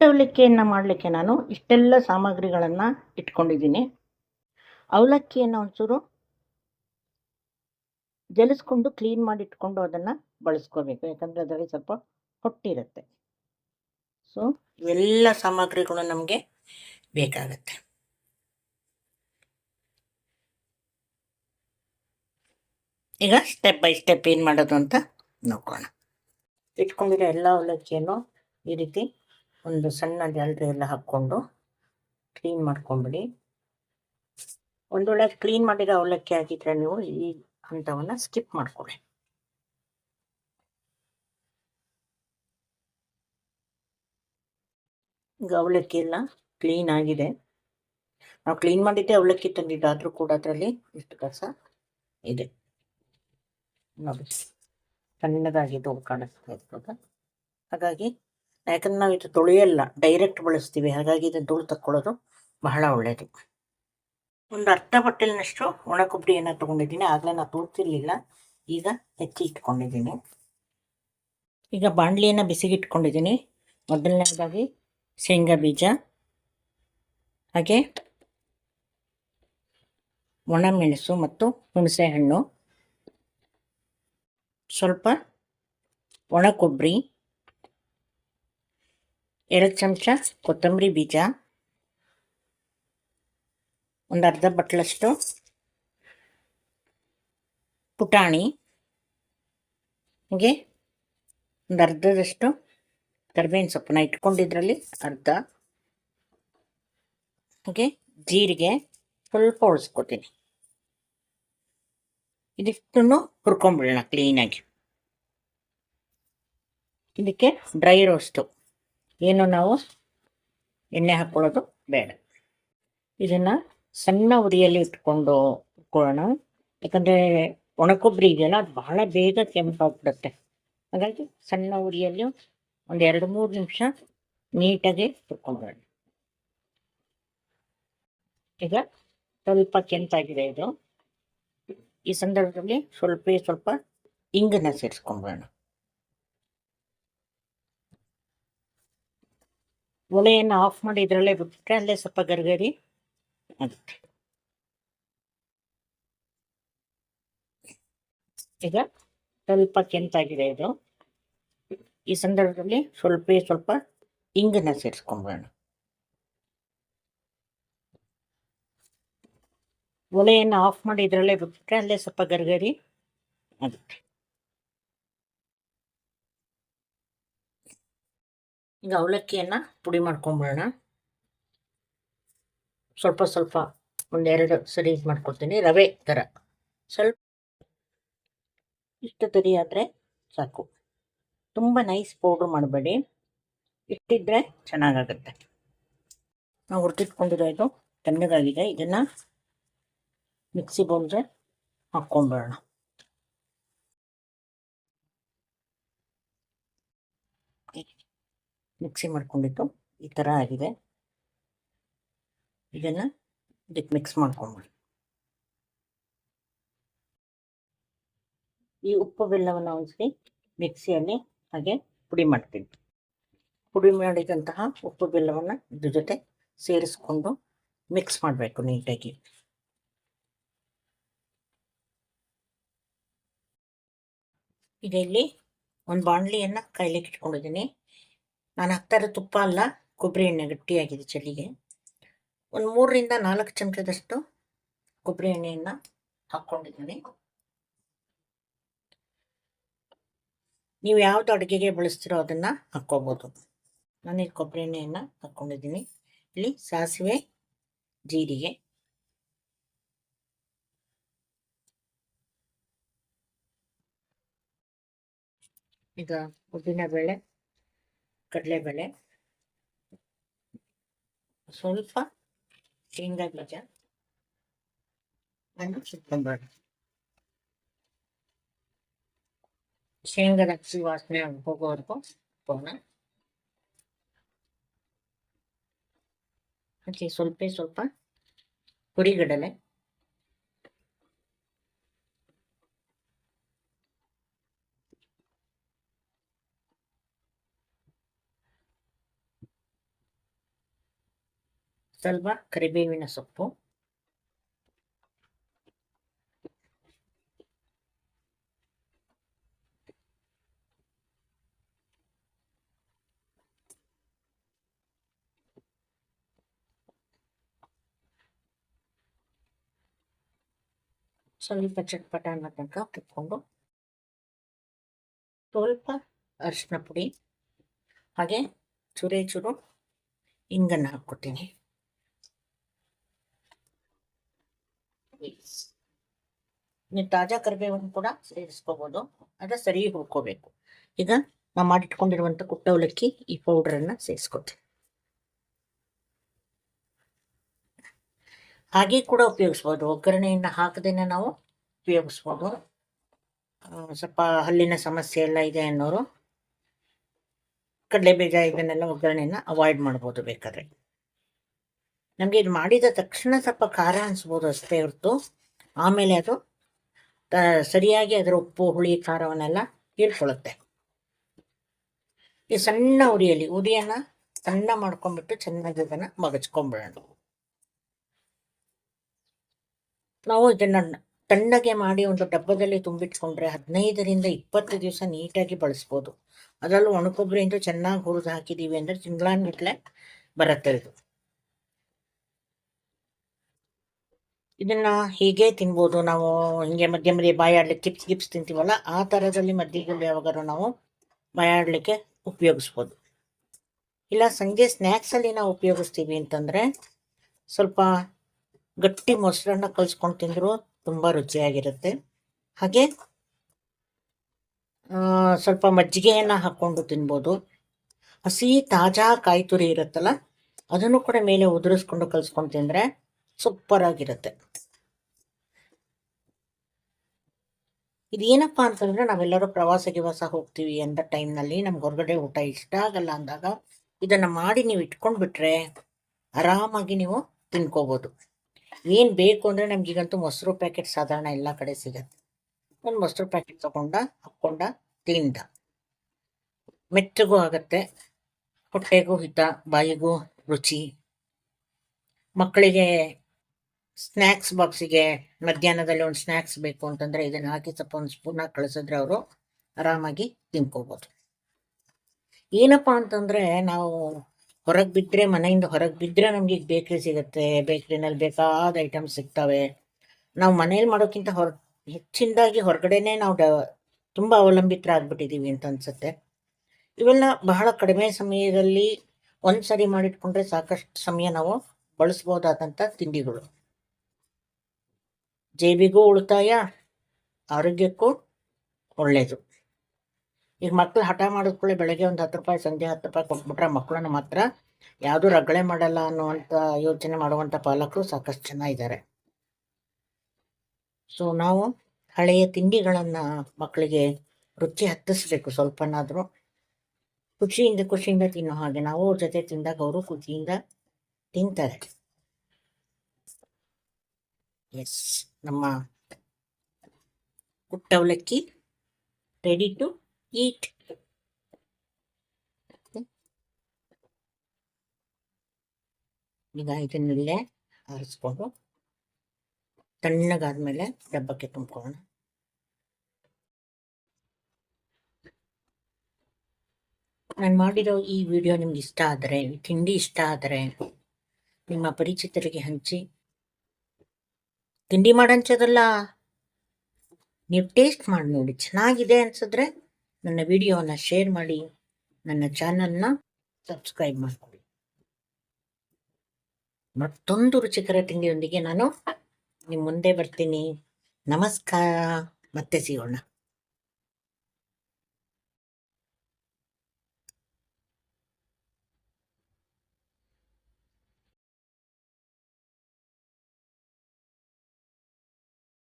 ಅವಲಕ್ಕಿಯನ್ನು ಮಾಡಲಿಕ್ಕೆ ನಾನು ಇಷ್ಟೆಲ್ಲ ಸಾಮಗ್ರಿಗಳನ್ನು ಇಟ್ಕೊಂಡಿದ್ದೀನಿ. ಅವಲಕ್ಕಿಯನ್ನು ಒಂಚೂರು ಜಲಿಸ್ಕೊಂಡು ಕ್ಲೀನ್ ಮಾಡಿ ಇಟ್ಕೊಂಡು ಅದನ್ನು ಬಳಸ್ಕೋಬೇಕು. ಯಾಕಂದರೆ ಅದರಲ್ಲಿ ಸ್ವಲ್ಪ ಹೊಟ್ಟಿರುತ್ತೆ. ಸೊ ಇವೆಲ್ಲ ಸಾಮಗ್ರಿಗಳು ನಮಗೆ ಬೇಕಾಗತ್ತೆ. ಈಗ ಸ್ಟೆಪ್ ಬೈ ಸ್ಟೆಪ್ ಏನು ಮಾಡೋದು ಅಂತ ನೋಡೋಣ ಇಟ್ಕೊಂಡಿರೋ ಎಲ್ಲ ಅವಲಕ್ಕಿಯನ್ನು ಈ ರೀತಿ ಒಂದು ಸಣ್ಣ ಜಲ್ರಿ ಎಲ್ಲ ಹಾಕ್ಕೊಂಡು ಕ್ಲೀನ್ ಮಾಡ್ಕೊಂಬಿಡಿ. ಒಂದು ವೇಳೆ ಕ್ಲೀನ್ ಮಾಡಿದ ಅವಲಕ್ಕಿ ಹಾಕಿದ್ರೆ ನೀವು ಈ ಹಂತವನ್ನು ಸ್ಕಿಪ್ ಮಾಡ್ಕೊಳ್ಳಿ ಈಗ ಅವಲಕ್ಕಿ ಎಲ್ಲ ಕ್ಲೀನ್ ಆಗಿದೆ. ನಾವು ಕ್ಲೀನ್ ಮಾಡಿದ್ದೆ ಅವಲಕ್ಕಿ ತಂದಿದ್ದಾದ್ರೂ ಕೂಡ ಅದರಲ್ಲಿ ಇಷ್ಟು ಕಸ ಇದೆ. ನೋಡಿ ಸಣ್ಣದಾಗಿದ್ದು ಕಾಣಿಸ್ತಾ ಇರ್ತದೆ. ಹಾಗಾಗಿ ಯಾಕಂದ್ರೆ ನಾವು ಇದು ತೊಳೆಯಲ್ಲ ಡೈರೆಕ್ಟ್ ಬಳಸ್ತೀವಿ. ಹಾಗಾಗಿ ಇದನ್ನು ಧೂಳು ತಕ್ಕೊಳ್ಳೋದು ಬಹಳ ಒಳ್ಳೆಯದು ಒಂದು ಅರ್ಧ ಬಟ್ಟೆಲಿನಷ್ಟು ಒಣ ಕೊಬ್ಬರಿಯನ್ನು ತೊಗೊಂಡಿದ್ದೀನಿ. ಆಗಲೇ ನಾನು ತೋರ್ತಿರ್ಲಿಲ್ಲ ಈಗ ಹೆಚ್ಚಿ ಇಟ್ಕೊಂಡಿದ್ದೀನಿ. ಈಗ ಬಾಣಲಿಯನ್ನು ಬಿಸಿಗಿಟ್ಕೊಂಡಿದ್ದೀನಿ. ಮೊದಲನೇದಾಗಿ ಶೇಂಗಾ ಬೀಜ. ಹಾಗೆ ಒಣಮೆಣಸು ಮತ್ತು ಹುಣಸೆ ಹಣ್ಣು ಸ್ವಲ್ಪ ಒಣ ಕೊಬ್ಬರಿ ಎರಡು ಚಮಚ ಕೊತ್ತಂಬರಿ ಬೀಜ. ಒಂದು ಅರ್ಧ ಬಟ್ಲಷ್ಟು ಪುಟಾಣಿ. ಹಾಗೆ ಒಂದು ಅರ್ಧದಷ್ಟು ಕರಿಬೇವಿನ ಸೊಪ್ಪನ್ನ ಇಟ್ಕೊಂಡಿದ್ರಲ್ಲಿ ಅರ್ಧ. ಹಾಗೆ ಜೀರಿಗೆ ಸ್ವಲ್ಪ ಉಳಿಸ್ಕೊತೀನಿ ಇದಿಷ್ಟನ್ನು ಹುರ್ಕೊಂಬಿಡೋಣ ಕ್ಲೀನಾಗಿ ಇದಕ್ಕೆ ಡ್ರೈ ರೋಸ್ಟು ಏನು ನಾವು ಎಣ್ಣೆ ಹಾಕ್ಕೊಳ್ಳೋದು ಬೇಡ. ಇದನ್ನು ಸಣ್ಣ ಉರಿಯಲ್ಲಿ ಇಟ್ಕೊಂಡು ಇಟ್ಕೊಳ್ಳೋಣ ಯಾಕಂದರೆ ಒಣಕೊಬ್ಬರಿ ಇದೆಯಲ್ಲ, ಅದು ಬಹಳ ಬೇಗ ಕೆಂಪಾಗ್ಬಿಡುತ್ತೆ ಹಾಗಾಗಿ ಸಣ್ಣ ಉರಿಯಲ್ಲಿ ಒಂದು ಎರಡು ಮೂರು ನಿಮಿಷ ನೀಟಾಗಿ ಇಟ್ಕೊಂಡ್ಬಿಡೋಣ ಈಗ ಸ್ವಲ್ಪ ಕೆಂಪಾಗಿದೆ ಇದು. ಈ ಸಂದರ್ಭದಲ್ಲಿ ಸ್ವಲ್ಪ ಸ್ವಲ್ಪ ಇಂಗನ್ನ ಸೇರಿಸ್ಕೊಂಡ್ಬಿಡೋಣ ಒಲೆಯನ್ನು ಆಫ್ ಮಾಡಿ ಇದರಲ್ಲೇ ಬಿಟ್ಬಿಟ್ರೆ ಅಲ್ಲೇ ಸ್ವಲ್ಪ ಗರ್ಗರಿ ಆಗುತ್ತೆ. ಈಗ ಸ್ವಲ್ಪ ಕೆಂತಾಗಿದೆ ಇದು. ಈ ಸಂದರ್ಭದಲ್ಲಿ ಸ್ವಲ್ಪ ಸ್ವಲ್ಪ ಇಂಗನ್ನ ಸೇರಿಸ್ಕೊಂಡ್ಬಿಡೋಣ ಒಲೆಯನ್ನು ಆಫ್ ಮಾಡಿ ಇದರಲ್ಲೇ ಬಿಟ್ಬಿಟ್ರೆ ಅಲ್ಲೇ ಸ್ವಲ್ಪ ಗರ್ಗರಿ ಆಗುತ್ತೆ. ಈಗ ಅವಲಕ್ಕಿಯನ್ನು ಪುಡಿ ಮಾಡ್ಕೊಂಬಿಡೋಣ. ಸ್ವಲ್ಪ ಸ್ವಲ್ಪ ಒಂದೆರಡು ಸರಿ ಇದು ಮಾಡ್ಕೊಳ್ತೀನಿ, ರವೆ ಥರ ಸ್ವಲ್ಪ ಇಷ್ಟು ತರಿ ಆದರೆ ಸಾಕು. ತುಂಬ ನೈಸ್ ಪೌಡ್ರ್ ಮಾಡಬೇಡಿ. ಇಟ್ಟಿದ್ರೆ ಚೆನ್ನಾಗಾಗುತ್ತೆ. ನಾವು ಹುರಿದಿಟ್ಕೊಂಡಿರೋ ಇದು ತಣ್ಣಗಾಗಿದೆ ಇದನ್ನು ಮಿಕ್ಸಿ ಬೌಲ್ಗೆ ಹಾಕ್ಕೊಂಬಿಡೋಣ. ಮಿಕ್ಸಿ ಮಾಡ್ಕೊಂಡಿದ್ದು ಈ ಥರ ಆಗಿದೆ. ಇದನ್ನು ಇದಕ್ಕೆ ಮಿಕ್ಸ್ ಮಾಡ್ಕೊಂಬಿಡಿ ಈ ಉಪ್ಪು ಬೆಲ್ಲವನ್ನು ಒಂದ್ಸರಿ ಮಿಕ್ಸಿಯಲ್ಲಿ ಹಾಗೆ ಪುಡಿ ಮಾಡ್ತೀನಿ. ಪುಡಿ ಮಾಡಿದಂತಹ ಉಪ್ಪು ಬೆಲ್ಲವನ್ನು ಇದ್ರ ಜೊತೆ ಸೇರಿಸ್ಕೊಂಡು ಮಿಕ್ಸ್ ಮಾಡಬೇಕು ನೀಟಾಗಿ. ಇದರಲ್ಲಿ ಒಂದು ಬಾಣಲಿಯನ್ನು ಕಾಯ್ಲಿಕ್ಕೆ ಇಟ್ಕೊಂಡಿದ್ದೀನಿ. ನಾನು ಹಾಕ್ತಾರೆ ತುಪ್ಪ ಅಲ್ಲ, ಕೊಬ್ಬರಿ ಎಣ್ಣೆ ಗಟ್ಟಿಯಾಗಿದೆ ಚಳಿಗೆ ಒಂದು ಮೂರರಿಂದ ನಾಲ್ಕು ಚಮಚದಷ್ಟು ಕೊಬ್ಬರಿ ಎಣ್ಣೆಯನ್ನು ಹಾಕ್ಕೊಂಡಿದ್ದೀನಿ. ನೀವು ಯಾವುದು ಅಡುಗೆಗೆ ಬಳಸ್ತಿರೋ ಅದನ್ನು ಹಾಕ್ಕೋಬೋದು. ನಾನು ಇಲ್ಲಿ ಕೊಬ್ಬರಿ ಎಣ್ಣೆಯನ್ನು ಹಾಕ್ಕೊಂಡಿದ್ದೀನಿ. ಇಲ್ಲಿ ಸಾಸಿವೆ, ಜೀರಿಗೆ. ಈಗ ಉದ್ದಿನಬೇಳೆ ಕಡಲೆಬೇಳೆ ಸ್ವಲ್ಪ ಶೇಂಗಾ ಬೀಜ ಅನ್ನು ಸುಟ್ಕೊಂಬೇಡ ಶೇಂಗಾದ ಹಸಿ ವಾಸನೆ ಹೋಗೋವರೆಗೂ ಹೋಗೋಣ ಹಾಕಿ ಸ್ವಲ್ಪ ಸ್ವಲ್ಪ ಹುರಿಗಡಲೆ ಸ್ವಲ್ಪ ಕರಿಬೇವಿನ ಸೊಪ್ಪು. ಸ್ವಲ್ಪ ಚಟ್ಪಟ ಅನ್ನೋ ತನಕ ಕುತ್ಕೊಂಡು ಸ್ವಲ್ಪ ಅರಿಶಿನ ಪುಡಿ, ಹಾಗೆ ಚೂರೇ ಚೂರು ಇಂಗನ್ನು ಹಾಕ್ಕೊತೀನಿ ನೀವು ತಾಜಾ ಕರಿಬೇವನ್ನು ಕೂಡ ಸೇರಿಸ್ಕೋಬೋದು. ಅದ ಸರಿ ಹುಡ್ಕೋಬೇಕು ಈಗ ನಾವು ಮಾಡಿಟ್ಕೊಂಡಿರುವಂತ ಕುಟ್ಟವಲಕ್ಕಿ ಈ ಪೌಡರನ್ನು ಸೇರಿಸ್ಕೊತೀವಿ. ಹಾಗೆ ಕೂಡ ಉಪಯೋಗಿಸ್ಬೋದು. ಒಗ್ಗರಣೆಯನ್ನ ಹಾಕದೇನೆ ನಾವು ಉಪಯೋಗಿಸ್ಬೋದು. ಸ್ವಲ್ಪ ಹಲ್ಲಿನ ಸಮಸ್ಯೆ ಎಲ್ಲ ಇದೆ ಅನ್ನೋರು ಕಡಲೆ ಬೀಜ ಇದನ್ನೆಲ್ಲ ಒಗ್ಗರಣೆಯನ್ನ ಅವಾಯ್ಡ್ ಮಾಡ್ಬೋದು ಬೇಕಾದ್ರೆ. ನಮಗೆ ಇದು ಮಾಡಿದ ತಕ್ಷಣ ಸ್ವಲ್ಪ ಖಾರ ಅನಿಸ್ಬೋದು ಅಷ್ಟೇ ಹೊರತು. ಆಮೇಲೆ ಅದು ಸರಿಯಾಗಿ ಅದರ ಉಪ್ಪು, ಹುಳಿ, ಖಾರವನ್ನೆಲ್ಲ ಹೀರ್ಕೊಳ್ಳುತ್ತೆ ಈ ಸಣ್ಣ ಉರಿಯಲ್ಲಿ ಉರಿಯನ್ನು ಸಣ್ಣ ಮಾಡ್ಕೊಂಡ್ಬಿಟ್ಟು ಚೆನ್ನಾಗಿ ಅದನ್ನ ಮಗಚ್ಕೊಂಡ್ಬಿಡೋಣ ನಾವು ಇದನ್ನು ತಣ್ಣಗೆ ಮಾಡಿ ಒಂದು ಡಬ್ಬದಲ್ಲಿ ತುಂಬಿಟ್ಕೊಂಡ್ರೆ ಹದಿನೈದರಿಂದ ಇಪ್ಪತ್ತು ದಿವಸ ನೀಟಾಗಿ ಬಳಸ್ಬೋದು. ಅದರಲ್ಲೂ ಒಣಕೊಬ್ಬರಿಯಿಂದ ಚೆನ್ನಾಗಿ ಹುರಿದು ಹಾಕಿದ್ದೀವಿ ಅಂದರೆ ತಿಂಗಳಾನ್ಗಟ್ಲೆ ಬರುತ್ತೆ ಇದು. ಇದನ್ನ ಹೀಗೆ ತಿನ್ಬೋದು. ನಾವು ಹಿಂಗೆ ಮಧ್ಯೆ ಮಧ್ಯೆ ಬಾಯಾಡ್ಲಿಕ್ಕೆ ಚಿಪ್ಸ್ ಗಿಪ್ಸ್ ತಿಂತೀವಲ್ಲ, ಆ ಥರದಲ್ಲಿ ಮಧ್ಯದಲ್ಲಿ ಯಾವಾಗಾರು ನಾವು ಬಾಯಾಡ್ಲಿಕ್ಕೆ ಉಪಯೋಗಿಸ್ಬೋದು. ಇಲ್ಲ, ಸಂಜೆ ಸ್ನ್ಯಾಕ್ಸಲ್ಲಿ ನಾವು ಉಪಯೋಗಿಸ್ತೀವಿ ಅಂತಂದರೆ ಸ್ವಲ್ಪ ಗಟ್ಟಿ ಮೊಸರನ್ನ ಕಲ್ಸ್ಕೊಂಡು ತಿಂದರೂ ತುಂಬ ರುಚಿಯಾಗಿರುತ್ತೆ. ಹಾಗೆ ಸ್ವಲ್ಪ ಮಜ್ಜಿಗೆಯನ್ನು ಹಾಕ್ಕೊಂಡು ತಿನ್ಬೋದು. ಹಸಿ ತಾಜಾ ಕಾಯಿ ತುರಿ ಇರುತ್ತಲ್ಲ, ಅದನ್ನು ಕೂಡ ಮೇಲೆ ಉದುರಿಸ್ಕೊಂಡು ಕಲ್ಸ್ಕೊಂಡು ತಿಂದರೆ ಸೂಪರ್ ಆಗಿರುತ್ತೆ ಇದೇನಪ್ಪ ಅಂತಂದ್ರೆ ನಾವೆಲ್ಲರೂ ಪ್ರವಾಸ ಗಿವಾಸ ಹೋಗ್ತೀವಿ ಅಂದ ಟೈಮ್ನಲ್ಲಿ ನಮ್ಗೆ ಹೊರಗಡೆ ಊಟ ಇಷ್ಟ ಆಗಲ್ಲ ಅಂದಾಗ ಇದನ್ನ ಮಾಡಿ ನೀವು ಇಟ್ಕೊಂಡ್ಬಿಟ್ರೆ ಆರಾಮಾಗಿ ನೀವು ತಿನ್ಕೋಬೋದು. ಏನು ಬೇಕು ಅಂದರೆ ನಮ್ಗೀಗಂತೂ ಮೊಸರು ಪ್ಯಾಕೆಟ್ ಸಾಧಾರಣ ಎಲ್ಲ ಕಡೆ ಸಿಗತ್ತೆ. ಒಂದು ಮೊಸರು ಪ್ಯಾಕೆಟ್ ತಗೊಂಡ, ಹಾಕ್ಕೊಂಡ, ತಿಂದ. ಮೆತ್ತಗೂ ಆಗತ್ತೆ, ಹೊಟ್ಟೆಗೂ ಹಿತ, ಬಾಯಿಗೂ ರುಚಿ. ಮಕ್ಕಳಿಗೆ ಸ್ನ್ಯಾಕ್ಸ್ ಬಾಕ್ಸಿಗೆ ಮಧ್ಯಾಹ್ನದಲ್ಲಿ ಒಂದು ಸ್ನ್ಯಾಕ್ಸ್ ಬೇಕು ಅಂತಂದರೆ ಇದನ್ನು ಹಾಕಿ ಸ್ವಲ್ಪ ಒಂದು ಸ್ಪೂನ್ ಕಳಿಸಿದ್ರೆ ಅವರು ಆರಾಮಾಗಿ ತಿನ್ಕೋಬೋದು. ಏನಪ್ಪ ಅಂತಂದರೆ ನಾವು ಹೊರಗೆ ಬಿದ್ದರೆ ಮನೆಯಿಂದ ಹೊರಗೆ ಬಿದ್ದರೆ ನಮಗೆ ಬೇಕ್ರಿ ಸಿಗುತ್ತೆ ಬೇಕ್ರಿನಲ್ಲಿ ಬೇಕಾದ ಐಟಮ್ಸ್ ಸಿಗ್ತವೆ. ನಾವು ಮನೇಲಿ ಮಾಡೋಕ್ಕಿಂತ ಹೊರ, ಹೆಚ್ಚಿನದಾಗಿ ಹೊರಗಡೆನೇ ನಾವು ಡ, ತುಂಬ ಅವಲಂಬಿತರಾಗ್ಬಿಟ್ಟಿದ್ದೀವಿ ಅಂತ ಅನ್ಸುತ್ತೆ. ಇವೆಲ್ಲ ಬಹಳ ಕಡಿಮೆ ಸಮಯದಲ್ಲಿ ಒಂದು ಸರಿ ಮಾಡಿಟ್ಕೊಂಡ್ರೆ ಸಾಕಷ್ಟು ಸಮಯ ನಾವು ಬಳಸ್ಬೋದಾದಂಥ ತಿಂಡಿಗಳು. ಜೇಬಿಗೂ ಉಳಿತಾಯ, ಆರೋಗ್ಯಕ್ಕೂ ಒಳ್ಳೆಯದು ಈಗ ಮಕ್ಕಳು ಹಠ ಮಾಡಿದ್ಕೊಳ್ಳಿ ಬೆಳಗ್ಗೆ ಒಂದು ಹತ್ತು ರೂಪಾಯಿ, ಸಂಜೆ ಹತ್ತು ರೂಪಾಯಿ ಕೊಟ್ಬಿಟ್ರೆ ಮಕ್ಕಳನ್ನು ಮಾತ್ರ ಯಾವುದೂ ರಗಳೆ ಮಾಡಲ್ಲ ಅನ್ನುವಂಥ ಯೋಚನೆ ಮಾಡುವಂಥ ಪಾಲಕರು ಸಾಕಷ್ಟು ಜನ ಇದ್ದಾರೆ ಸೊ ನಾವು ಹಳೆಯ ತಿಂಡಿಗಳನ್ನು ಮಕ್ಕಳಿಗೆ ರುಚಿ ಹತ್ತಿಸ್ಬೇಕು ಸ್ವಲ್ಪನಾದರೂ. ಖುಷಿಯಿಂದ ಖುಷಿಯಿಂದ ತಿನ್ನೋ ಹಾಗೆ ನಾವು ಅವ್ರ ಜೊತೆ ತಿಂದಾಗ ಅವರು ಖುಷಿಯಿಂದ ತಿಂತಾರೆ. ಎಸ್ ನಮ್ಮ ಪುಟ್ಟ ಅವಲಕ್ಕಿ ರೆಡಿ ಟು ಈಟ್ ಈಗ ಇದನ್ನೆಲ್ಲೇ ಆರಿಸ್ಕೊಂಡು ತಣ್ಣಗಾದ್ಮೇಲೆ ಡಬ್ಬಕ್ಕೆ ತುಂಬ್ಕೊಳ್ಳೋಣ. ನಾನು ಮಾಡಿರೋ ಈ ವಿಡಿಯೋ ನಿಮ್ಗೆ ಇಷ್ಟ ಆದರೆ, ತಿಂಡಿ ಇಷ್ಟ ಆದರೆ, ನಿಮ್ಮ ಪರಿಚಿತರಿಗೆ ಹಂಚಿ ತಿಂಡಿ ಮಾಡಂಚದಲ್ಲ? ನೀವು ಟೇಸ್ಟ್ ಮಾಡಿ ನೋಡಿ, ಚೆನ್ನಾಗಿದೆ ಅನ್ಸಿದ್ರೆ ನನ್ನ ವಿಡಿಯೋನ ಶೇರ್ ಮಾಡಿ, ನನ್ನ ಚಾನಲ್ನ ಸಬ್ಸ್ಕ್ರೈಬ್ ಮಾಡಿಕೊಡಿ ಮತ್ತೊಂದು ರುಚಿಕರ ತಿಂಡಿಯೊಂದಿಗೆ ನಾನು ನಿಮ್ಮ ಮುಂದೆ ಬರ್ತೀನಿ. ನಮಸ್ಕಾರ. ಮತ್ತೆ ಸಿಗೋಣ.